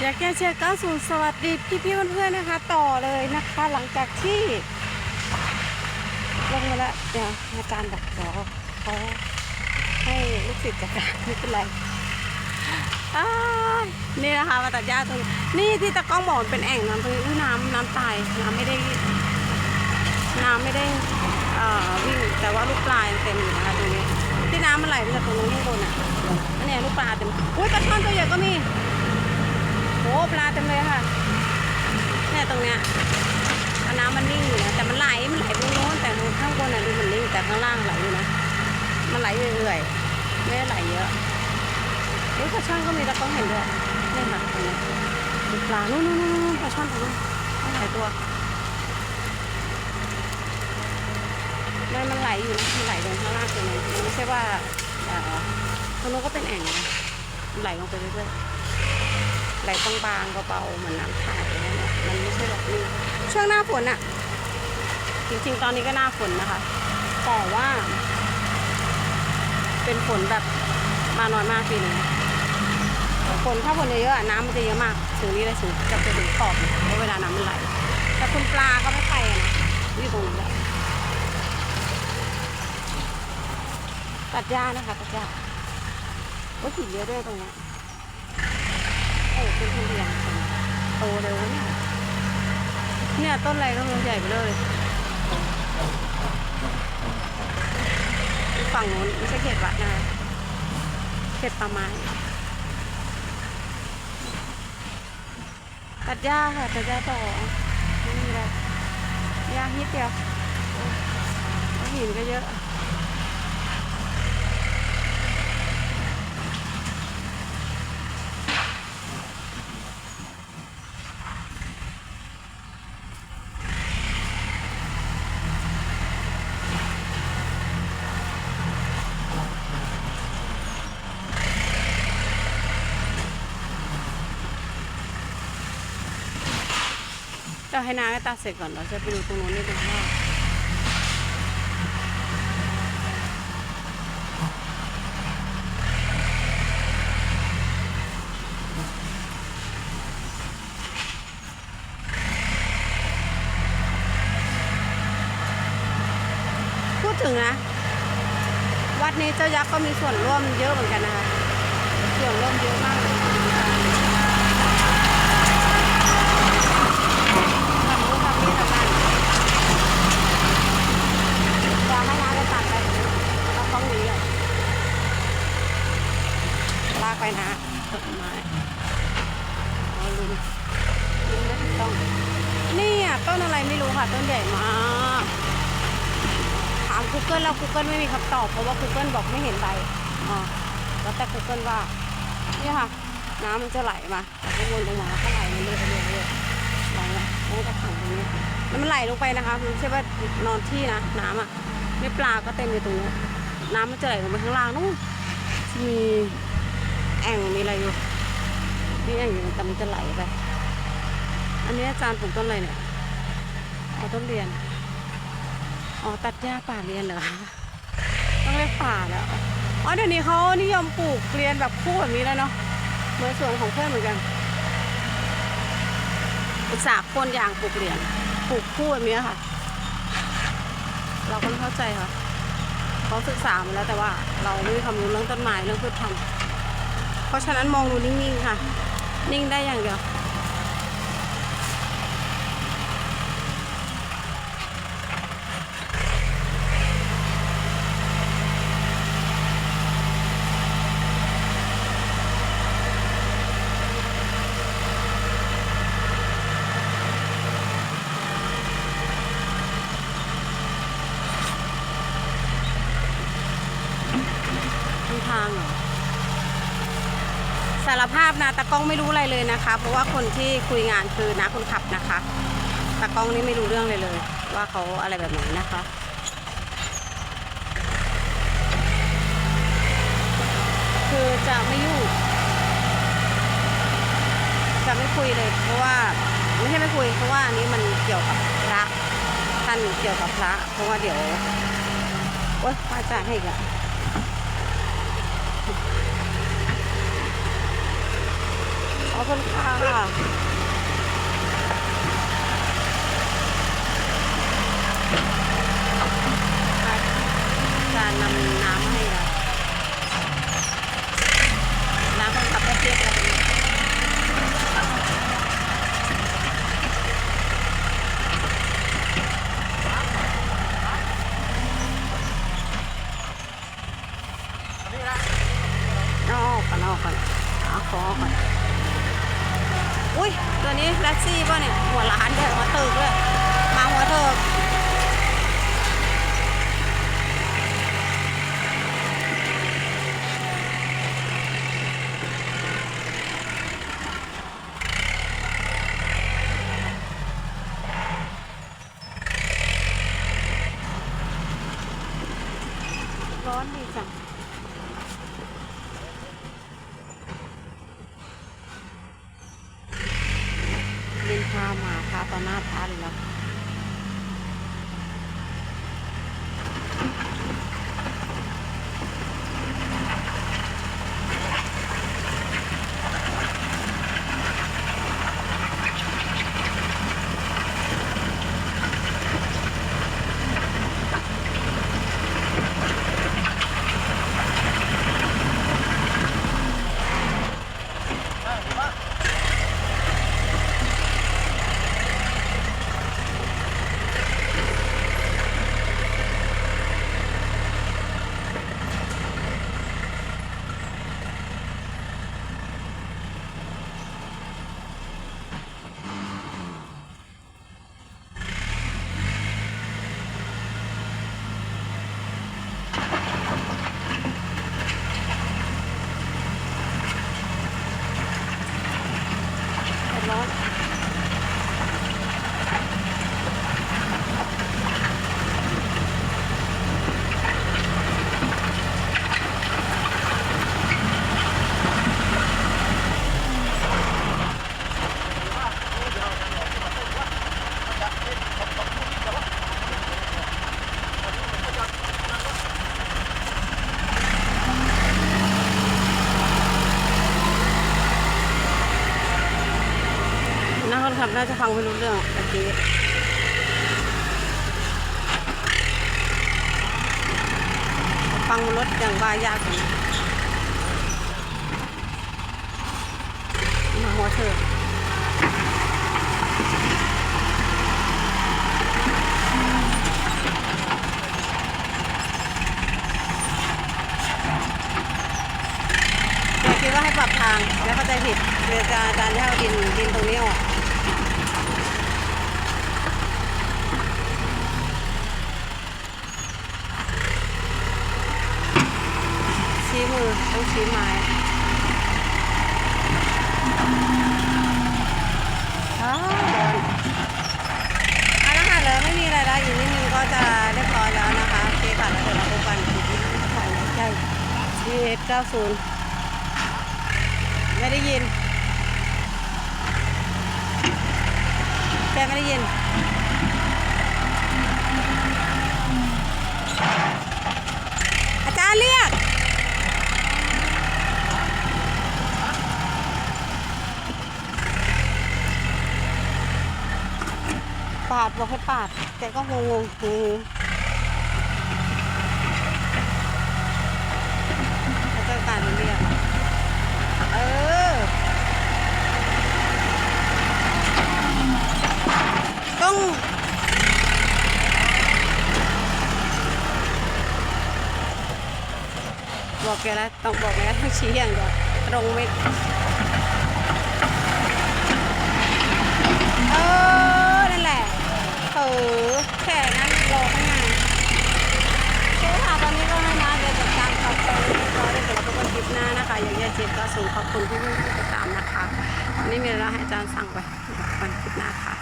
อยากแก้เชียร์ก้าศูนสวัสดีพี่พี่เพื่อนๆนะคะ ต่อเลยนะคะ หลังจากที่ ลงมาแล้วเดี๋ยวอาจารย์บอกเดี๋ยวเขาให้ลูกศิษย์จัดการไม่เป็นไรอ้ายนี่นะคะมาตัดหญ้าตรงนี้นี่ที่ตะกล้องบอกมันเป็นแอ่งน้ำตรงนี้น้ำน้ำตายน้ำไม่ได้น้ำไม่ได้อ่อวิ่งแต่ว่าลูกปลายเต็มอยู่นะคะตรงนี้ที่น้ำมันไหลมาจากตรงนู้นข้างบนอะอันเนี้ยลูกปลาเต็มอุ้ยปลาช่อนตัวใหญ่ก็มี โหปลาเต็มเลยค่ะเนี่ยตรงเนี้ยน้ำมันนิ่งอยู่นะแต่มันไหลมันไหลตรงโน้นแต่ข้างบนอะดูมันนิ่งแต่ข้างล่างไหลอยู่นะมันไหลเรื่อยๆไม่ได้ไหลเยอะเอุ้ยปลาช่อนก็มีตะก้องเห็นด้วยนี่ค่ะตรงนี้ปลานู่นนู่นนู่นปลาช่อนตรงนู้นหลายตัวมันมันไหลอยู่นะมันไหลลงข้างล่างตรงนี้ไม่ใช่ว่าเอ่อตรงนู้นก็เป็นแอ่งนะมันไหลลงไปเรื่อยๆ ไหลบางๆเบาๆเหมือนน้ำถ่ายอะไรเงี้ยมันไม่ใช่แบบนี้ช่วงหน้าฝนอะจริงๆ ตอนนี้ก็หน้าฝนนะคะแต่ว่า เป็นฝนแบบมาน้อยมากปีนี้ฝนถ้าฝนเยอะๆน้ำมันจะเยอะมากถึงนี้เลยถึงจะไปถึงขอบเพราะเวลาน้ำมันไหลแต่คุณปลาก็ไม่ไปนะอยู่ตรงนี้แหละตัดหญ้านะคะตัดหญ้าก็ขีดเยอะด้วยตรงเนี้ย โอ้เป็นทุเรียนโตเร็วเนี่ย เนี่ยต้นอะไรก็มันใหญ่ไปเลย ฝั่งนู้นไม่ใช่เขตวัดนะคะเขตป่าไม้ตัดหญ้าค่ะตัดหญ้าต่อไม่มีอะหญ้าฮิตเดียวหินก็เยอะ จะให้น้าไปตัดเสร็จก่อนเราจะไปดูตรงนู้นนิดนึงว่าพูดถึงนะ วัดนี้เจ้ายักษ์ก็มีส่วนร่วมเยอะเหมือนกันนะคะ ส่วนร่วมเยอะมากเลยทำนู่นทำนี่ทำนั่นอยากให้น้าไปตัดไปเราต้องหนีอะลาก ไปนะต้นไม้เอาลุงลุงไม่ถูกต้องนี่อะต้นอะไรไม่รู้ค่ะ ต้นใหญ่มากถาม Google แล้ว Google ไม่มีคำตอบเพราะว่า Google บอกไม่เห็นใบอ๋อแล้วแต่ Google ว่าเนี่ยค่ะ น้ำมันจะไหลมาจากข้างบนลงมาก็ไหลมาเรื่อยๆเรื่อยๆไหลมาแล้วก็ถังตรงนี้แล้วมันไหลลงไปนะคะมันไม่ใช่ว่านอนที่นะน้ำอะนี่ปลาก็เต็มอยู่ตรงนี้น้ำมันจะไหลลงไปข้างล่างนู้นมี แอ่งมีอะไรอยู่มีแอ่งอยู่แต่มันจะไหลไป อันนี้อาจารย์ปลูกต้นอะไรเนี่ยเอาต้นเรียน อ๋อตัดหญ้าป่าเรียนเหรอ ต้องเรียกป่าแล้ว อ๋อเดี๋ยวนี้เขานิยมปลูกเรียนแบบคู่แบบนี้แล้วเนาะ เหมือนสวนของเพื่อนเหมือนกันศึกษาโคนยางปลูกเรียนปลูกคู่แบบนี้ค่ะ เราก็ไม่เข้าใจค่ะเขาศึกษามาแล้วแต่ว่าเราไม่มีความรู้เรื่องต้นไม้เรื่องพืชพันธุ์ เพราะฉะนั้นมองดูนิ่งๆค่ะ นิ่งได้อย่างเดียว ทางทางเหรอ สารภาพนะตากล้องไม่รู้อะไรเลยนะคะ เพราะว่าคนที่คุยงานคือนะคนขับนะคะตากล้องนี่ไม่รู้เรื่องเลยเลย ว่าเขาอะไรแบบไหนนะคะคือจะไม่ยุ่งจะไม่คุยเลย เพราะว่าไม่ใช่ไม่คุย เพราะว่าอันนี้มันเกี่ยวกับพระท่านเกี่ยวกับพระเพราะว่าเดี๋ยวโอ๊ยพระอาจารย์ให้อีกอะ ขอบคุณค่ะการนำน้ำคนขับรถเทียบอะไรนอกกันนอกกันหาคอก่อน อุ้ยตัวนี้แล็กซี่ป่ะเนี่ยหัวล้านเลยหัวเถิกเลยมาหัวเถิกร้อนดีจัง เล่นพา มาพาต่อหน้าพาเลยแล้ว นะคนขับน่าจะฟังไม่รู้เรื่องเมื่อกี้ฟังรถอย่างวายากกว่ามาหัวเธอ แกคิดว่าให้ปรับทางแล้วเข้าใจผิดเรือจะอาจารย์จะให้เอาดินดินตรงนี้ออกชี้มือ ต้องชี้ไม้อ้าวร้อนเอาละค่ะเลยไม่มีอะไรแล้วอีกนิดนึงก็จะเรียบร้อยแล้วนะคะโอเคค่ะแล้วเดี๋ยวเราพบกันอีกทีที่ถ่ายใหญ่ทีเอสเก้าศูนย์ไม่ได้ยินแกไม่ได้ยินอาจารย์เรียก ดบอกให้ปาดแกก็งงงงงแล้วก็การเรียกเออ ต้อง บอกแกแล้วต้องบอกแกแล้วต้องชี้อย่างเดียวตรงไม่เออ นั่นแหละเออแค่นั้นรอข้างในโอเคค่ะตอนนี้ก็ให้มาเดี๋ยวจัดการขอบคุณรอได้เดี๋ยวเราพบกันคลิ ปหน้านะคะอย่างยายเจ็บก็สูงขอบคุณที่ติดตามนะคะวันนี้มีเวลาให้อาจารย์สั่งไปวันคลิปหน้าค่ะ